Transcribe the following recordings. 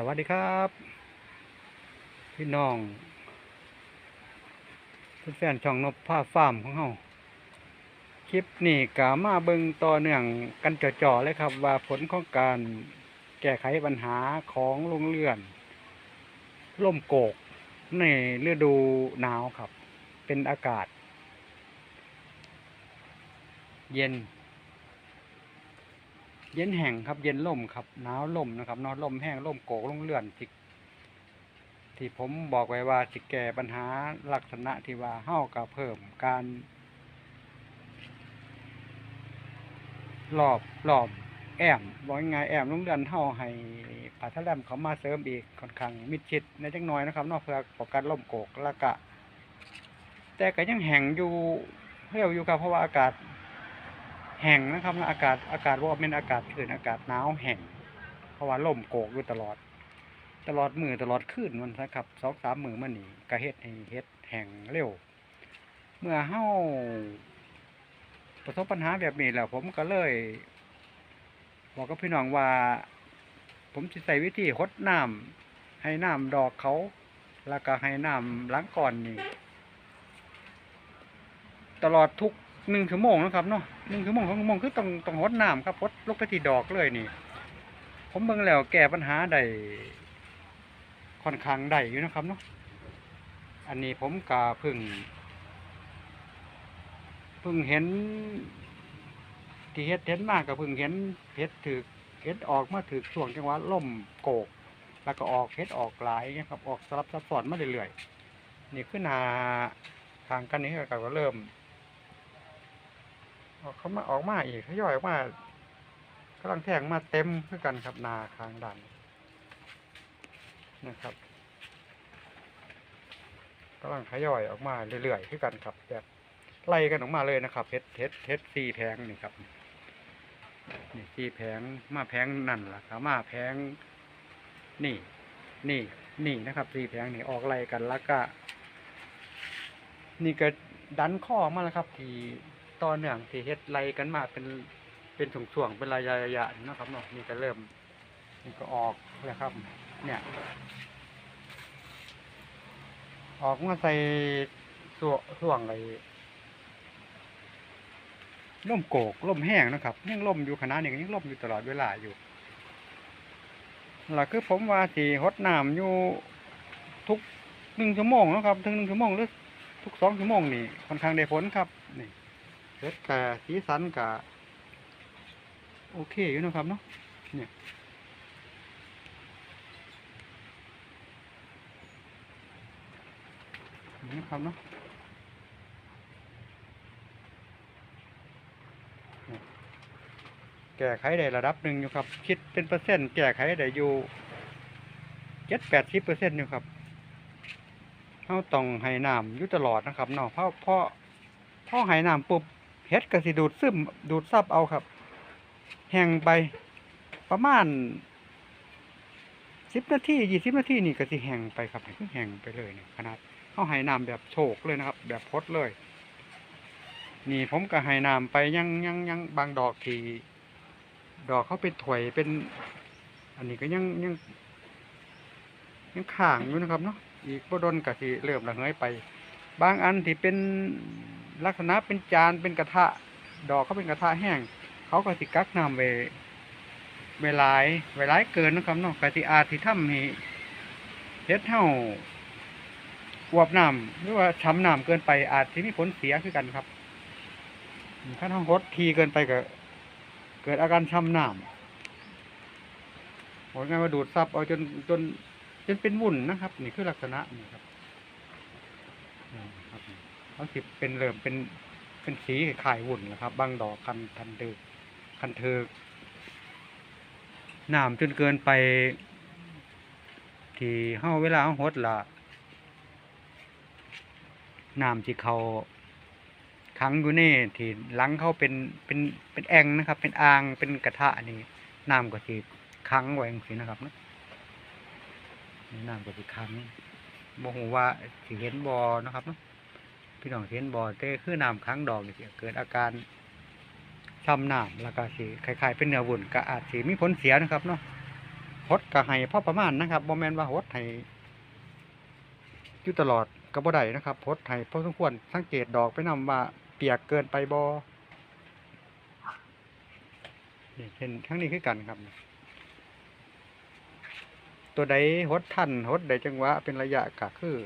สวัสดีครับ พี่น้องแฟนช่องนบผ้าฟาร์มของเฮาคลิปนี้กามาเบิงต่อเนื่องกันจ่อๆเลยครับ ว่าผลของการแก้ไขปัญหาของโรงเรือนล่มโกกในฤดูหนาวครับ เป็นอากาศ เย็น เย็นแห้งครับ เย็นล่มครับหนาวล่มนะครับนอนล่มแห้งล่มโกกลงเลื่อนที่ที่ผมบอกไว้ว่าสิแก้ปัญหาลักษณะที่ว่าเฮากับเพิ่มการรอบรอบแอมบอกยังไงแอมลงเรือนเฮาให้ปลาทะเลมเขามาเสริมอีกค่อนข้างมิดชิดในจังน้อยนะครับ นอกเพื่อป้องกันล่มโกกล้วก็แต่ก็ยังแห้งอยู่เรียวอยู่ครับเพราะว่าอากาศ แห้งนะครับอากาศอากาศว่าเป็นอากาศชื้นอากาศหนาวแห้งเพราะว่าลมโกกอยู่ตลอด ตลอดมือตลอดคืนมันนะครับสองสามมือมันนี่ก็เฮ็ดให้เฮ็ดแห้งเร็ว เมื่อเฮาประสบปัญหาแบบนี้แล้วผมก็เลยบอกกับพี่น้องว่า ผมจะใส่วิธีหดน้ำให้น้ำดอกเขา แล้วก็ให้น้ำล้างก่อนนี่ตลอดทุก หนึ่งชั่วโมงนะครับเนาะหนึ่งชั่วโมงสองชั่วโมงคือต้องต้องหดน้ำครับหดลงไปที่ดอกเลยนี่ ผมเบิ่งแล้วแก้ปัญหาได้ค่อนข้างได้อยู่นะครับเนาะอันนี้ผมก็เพิ่งพิ่งเห็น ที่เฮ็ดเห็นมากก็เพิ่งเห็นเฮ็ดถือเฮ็ดออกมาถือช่วงจังหวะล่มโกก แล้วก็ออกเฮ็ดออกหลายนะครับออกสลับซับซ้อนมาเรื่อยๆนี่ขึ้นหาทางกันนี้ก็เริ่ม เขามาออกมาอีกเขาย่อยออกมากำลังแทงมาเต็มคือกันครับนาคางดันนะครับกำลังขย่อยออกมาเรื่อยๆคือกันครับแบบไล่กันออกมาเลยนะครับเพชรเพชรเพชรสี่แผงนี่ครับนี่สี่แผงมาแผงนั่นล่ะครับมาแผงนี่ นี่ นี่นะครับสี่แผงนี่ออกไล่กันแล้วก็ นี่ก็ดันข้อมาแล้วครับ ที่ ต่อเนื่องที่เฮ็ดไล่กันมาเป็นเป็นช่วงๆเป็นระยะระยะๆนะครับเนาะนี่ก็เริ่มนี่ก็ออกแล้วครับ เนี่ย ออกมาใส่ส่วงส่วงไอ้ล่มโกกล่มแห้งนะครับยังล่มอยู่ขนาดนี้ยังล่มอยู่ตลอดเวลาอยู่หลักคือผมว่าสีหดน้ำอยู่ทุกหนึ่งชั่วโมงนะครับ ถึงหนึ่งชั่วโมงหรือทุกสองชั่วโมงนี่ค่อนข้างได้ผลครับนี่ เฮ็ดกะสีสันกะโอเคอยู่นะครับเนาะเนี่ยนี่นะครับเนาะแก้ไขได้ระดับหนึ่งอยู่ครับ คิดเป็นเปอร์เซ็นต์แก้ไขได้อยู่เจ็ดแปดสิบเปอร์เซ็นต์อยู่ครับเราต้องให้น้ำอยู่ตลอดนะครับเนาะเพราะเพราะพอให้น้ำปุ๊บ เห็ดก็สิดูดซึมดูดซับเอาครับ แห้งไปประมาณสิบนาทียี่สิบนาทีนี่ก็สิแห้งไปครับแห้งไปเลยเนี่ยขนาดเขาให้น้ำแบบโฉกเลยนะครับ แบบพดเลย นี่ผมก็ให้น้ำไปยังยังยังบางดอกที่ดอกเขาเป็นถวยเป็น อันนี้ก็ยังยังยังข่างอยู่นะครับเนาะอีกบ่ดนก็สิเริ่มระเหยไป บางอันที่เป็น ลักษณะเป็นจานเป็นกระทะ ดอกเขาเป็นกระทะแห้ง เขาก็สิกักน้ำไว้ไว้หลายไว้หลายเกินนะครับเนาะก็สิอาจสิทำให้เฮ็ดเฮาอวบน้ำหรือว่าช้ำน้ำเกินไปอาจสิมีผลเสียคือกันครับถ้าเฮาหดทีเกินไปก็เกิดอาการช้ำน้ำผลงานว่าดูดซับเอาจนจนจนเป็นวุ่นนะครับ นี่คือลักษณะนี่ครับ เขาสิเป็นเริ่มเป็นเป็นสีขายๆวุ่นนะครับ บางดอกคันคันเดือคันเถือกน้ำจนเกินไป ที่เฮาเวลาฮาหดละน้ำที่เขาขังอยู่นี่ที่หลังเขาเป็นเป็นเป็นแองนะครับ เป็นอ่างเป็นกระทะนี่น้ำก็สิขังไว้จังซี่นะครับนะน้ำก็สิคันบ่ฮู้ว่าสิเห็นบ่เนะครับเนาะ พี่น้องเห็นบ่แต่คือน้ำค้างดอกนี่สิเกิดอาการช้ำน้ำแล้วก็สิคล้ายๆเป็นเนื้อวุ่นก็อาจสิมีผลเสียนะครับเนาะหดก็ให้พอประมาณนะครับบ่แมนว่าหดให้อยู่ตลอดก็บ่ได้นะครับหดให้พอสมควรสังเกตดอกไปนำว่าเปียกเกินไปบ่นี่เห็นทั้งนี้คือกันครับ ตัวใดหดทันหดใดจังหวะเป็นระยะก็คือ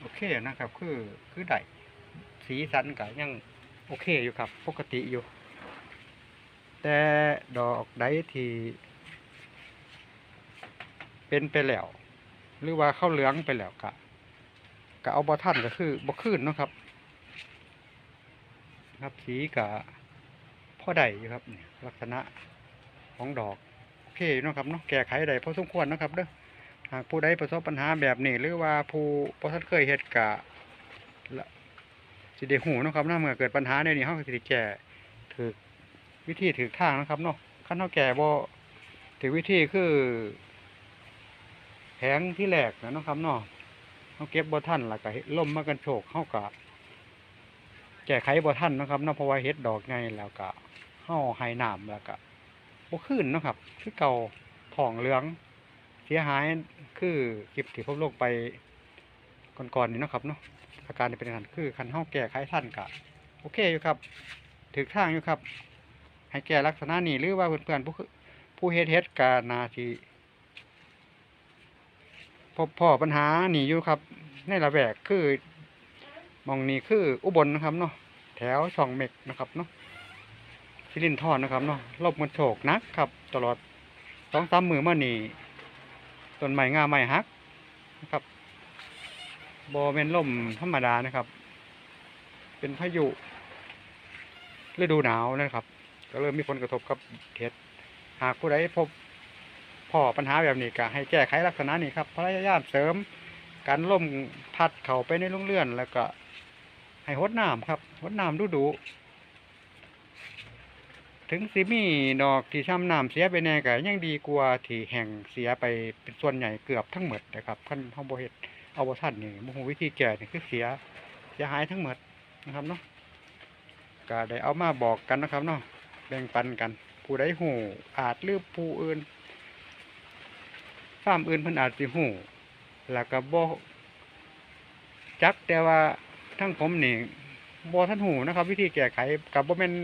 โอเคนะครับ คือคือได้สีสันก็ยังโอเคอยู่ครับ ปกติอยู่ แต่ดอกใดที่เป็นไปแล้ว หรือว่าเข้าเหลืองไปแล้วก็ก็เอาบ่ทันก็คือบ่คืนเนาะครับ ครับสีก็พอได้อยู่ครับลักษณะของดอกโอเคอยู่นะครับเนาะแก้ไขได้พอสมควรนะครับเด้อ หากผู้ใดประสบปัญหาแบบนี้ หรือว่าผู้บ่ทันเคยเฮ็ดกะสิได้ฮู้เนะครับเนาะเมื่อเกิดปัญหาในนี้เฮาก็สิได้แก้ถูกวิธีถูกทางนะครับเนาะคันเฮาแก้บ่ถูกวิธีคือแผงที่แรกนะนะครับเนาะเฮาเก็บบ่ทันแล้วก็ล่มมากันโชกเฮาก็แก้ไขบ่ทันนะครับเนาะเพราะว่าเฮ็ดดอกใหญ่แล้วก็เฮาให้น้ำแล้วก็บ่ขึ้นนะครับ คือเก่าผ่องเหลือง เสียหายคือคลิปที่ผมลงไปก่อนๆนี่นะครับเนาะอาการเป็นอย่างนั้นคือคันเฮาแก้ไขทันก็โอเคอยู่ครับถึกทางอยู่ครับ ให้แก้ลักษณะนี้หรือว่าเพื่อนๆผู้ผู้เฮ็ดเฮ็ดก็น่าสิพบพ่อปัญหานี่อยู่ครับ ในระแวกคือมองนี้คืออุบลนะครับเนาะแถวช่องเม็กนะครับเนาะสิรินทรนะครับเนาะลบมันโฉกนักครับ ตลอดสองสามมือมานี่ ต้นไม้งาไม้ฮักนะครับบอเป็นล่มธรรมดานะครับ เป็นพายุฤดูหนาวนะครับ ก็เริ่มมีผลกระทบกับเห็ดหากผู้ใดพบพ่อปัญหาแบบนี้ก็ให้แก้ไขลักษณะนี้ครับพยายามเสริมการล่มพัดเข้าไปในโรงเรือน แล้วก็ให้หดน้ำครับหดน้ำดูดู ถึงสิมีดอกที่ช้ำน้ำเสียไปแน่ก็ยังดีกว่าที่แห่งเสียไปเป็นส่วนใหญ่เกือบทั้งหมดนะครับขั้นเฮาบ่เฮ็ดเอาบ่ทันนี่บ่ฮู้วิธีแก้นี่คือเสียเสียหายทั้งหมดนะครับเนาะก็ได้เอามาบอกกันนะครับเนาะแบ่งปันกัน ผู้ใดฮู้อาจหรือผู้อื่นฟาร์มอื่นเพิ่นอาจสิฮู้แล้วก็บ่จักแต่ว่าทั้งผมนี่บ่ทันฮู้นะครับ วิธีแก้ไขก็บ่แม่น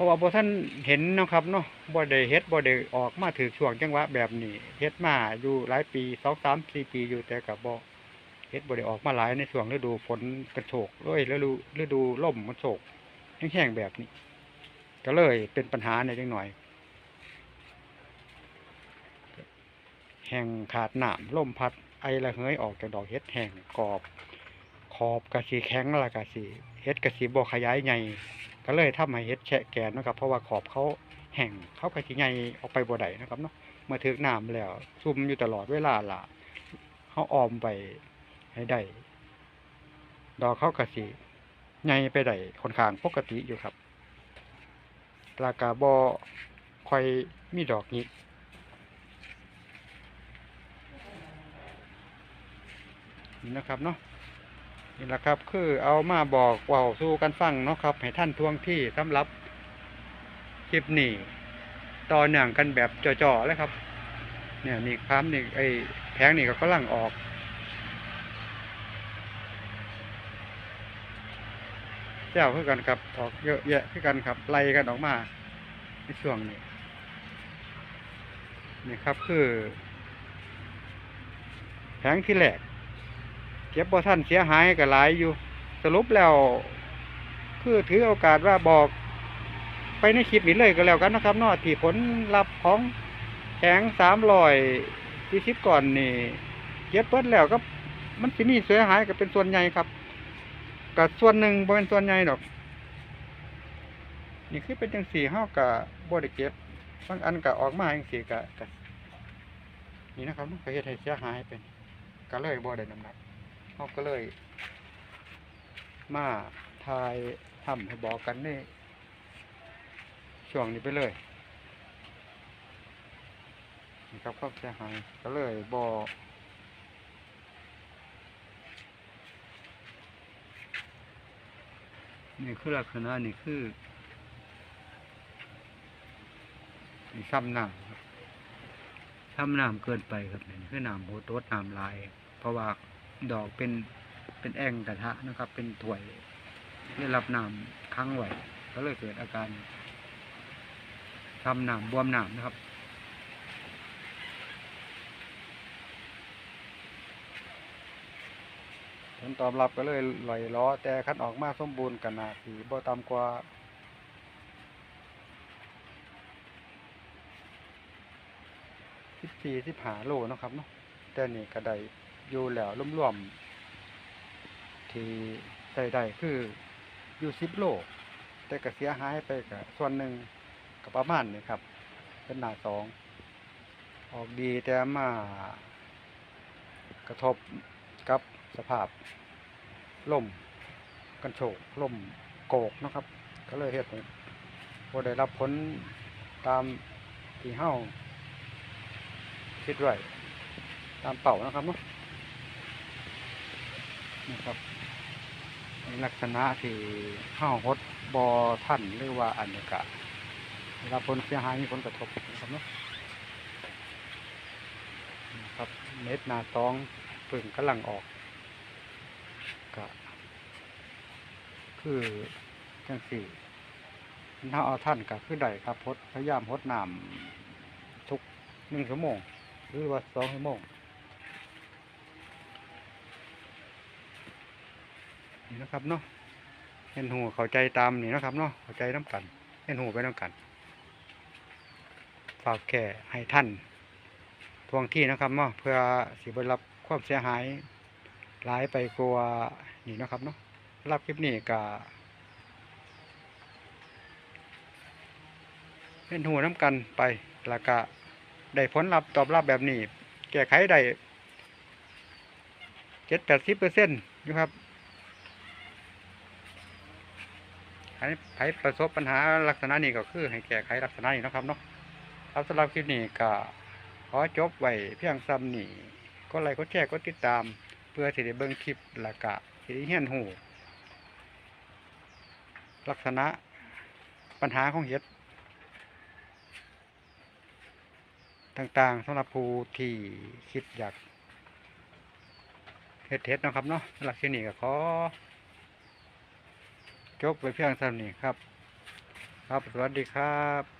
ราะว่าบ่ท่านเห็นนะครับเนาะบ่ได้เฮ็ดบ่ได้ออกมาถือช่วงจังหวะแบบนี้เฮ็ดมาอยู่หลายปีสองสามสี่ปีอยู่แต่ก็บ่เฮ็ดบ่ได้ออกมาหลายในช่วงฤดูฝนกระโชกเลยฤดูฤดูลมกระโชกแห้งๆแบบนี้ ก็เลยเป็นปัญหาในจังหน่อย แห้งขาดน้ำลมพัดไอระเหยออกจากดอกเฮ็ดแห้งกรอบขอบกระสีแข็งล้วกระสีเฮ็ดกระสีบ่ขยายใหญ่ ก็เลยทำให้เฮ็ดแฉะแกนนะครับเพราะว่าขอบเขาแห้งเขาก็สิใหญ่ออกไปบ่ได้นะครับเนาะเมื่อถึกน้ำแล้วซุ่มอยู่ตลอดเวลาล่ะเขาออมไปให้ได้ดอกเขาก็สิใหญ่ไปได้ค่อนข้างปกติอยู่ครับราคาบ่ค่อยมีดอกนี้นี่นะครับเนาะ นี่แหละครับ คือเอามาบอกเว่าสู่กันฟังเนาะครับ ให้ท่านทวงที่สำหรับคลิปนี้ต่อเนื่องกันแบบจ่อๆเลยครับ เนี่ยนี่ครับนี่ไอ้แผงนี่ก็กำลังออก เจ้าคือกันครับออกเยอะแยะคือกันครับไล่กันออกมาในช่วงนี้นี่ครับคือแผงที่แรก เก็บบ่ท่านเสียหายก็หลายอยู่ สรุปแล้ว คือถือโอกาสว่าบอก ไปในคลิปนี้เลยก็แล้วกันนะครับนอที่ผลลัพธ์ของแข็งสามรอยที่สิบก่อนนี่เก็บเปิดแล้วก็มันสิมีเสียหายก็เป็นส่วนใหญ่ครับกับส่วนหนึ่งเป็นส่วนใหญ่ดอก นี่คือเป็นจังสี่เฮากับบ่ได้เก็บบางอันก็ออกมาจังสี่ก็ก็นี่นะครับมันก็เฮ็ดให้เสียหายเป็นก็เลยบ่ได้น้ำหนัก เขาก็เลย มาทายทำให้บอกกันนี่ช่วงนี้ไปเลยนะครับก็เสียหายก็เลยบอกนี่คือลักษณะนี่คือนี่ซ้ำน้ำครับซ้ำน้ำเกินไปครับนี่คือน้ำโหตดน้ำลาย เพราะว่า ดอกเป็นเป็นแอ่งกระทะนะครับ เป็นถ้วยได้รับน้ำค้างไว้ก็เลยเกิดอาการซ้ำน้ำบวมน้ำนะครับ ผลตอบรับก็เลยลอยล้อ แต่คันออกมาสมบูรณ์กันนาสีบ่ต่ำกว่าสิบสี่สิบหาโลนะครับเนาะแต่นี่ก็ได อยู่แล้วร่วมๆที่ได้ได้คืออยู่สิบโลแต่ก็เสียหายไปกับส่วนหนึ่งก็ประมาณนี้ครับ เป็นหน้าสองออกดีแต่มากระทบกับสภาพล่มกันโชกล่มโกกนะครับ ก็เลยเฮ็ดให้บ่ได้รับผลตามที่เฮาคิดไว้ตามเป่านะครับเนาะ นี่ครับลักษณะที่เฮาฮดบ่ทันหรือว่าอันก็ได้รับผลเสียหายมีผลกระทบนะครับเนาะครับเม็ดนาตองเพิ่งกำลังออกก็คือจังสี่ถ้าเอาท่านก็คือได้ครับพดพยายามพดน้ำทุกหนึ่งชั่วโมง หรือว่าสองชั่วโมง นี่นะครับเนาะเห็นหูเข้าใจตามนี่นะครับเนาะเข้าใจน้ำกันเห็นหูไปน้ำกันฝากแก่ให้ท่านทวงที่นะครับเนาะเพื่อสิบรับความเสียหายหลายไปกลัวนี่นะครับเนาะรับคลิปนี้ก็เป็นหัวน้ำกันไปแล้วก็ได้ผลลัพธ์ตอบรับแบบนี้ แก้ไขได้เจ็ดแปดสิบเปอร์เซ็นต์อยู่ครับ ให้ใครประสบปัญหาลักษณะนี้ก็คือ ให้แก้ไขลักษณะนี้นะครับเนาะครับสำหรับคลิปนี้ก็ขอจบไว้เพียงซ้ำนี่ก็ไลค์ก็แชร์ก็ติดตาม เพื่อสิได้เบิ่งคลิปล้วก็สิได้เรียนรู้ลักษณะปัญหาของเห็ดต่างๆสำหรับผู้ที่คิดอยากเฮ็ดเห็ดนะครับเนาะสำหรับคลิปนี้ก็ขอ จบไปเพียงเท่านี้ครับ ครับ สวัสดีครับ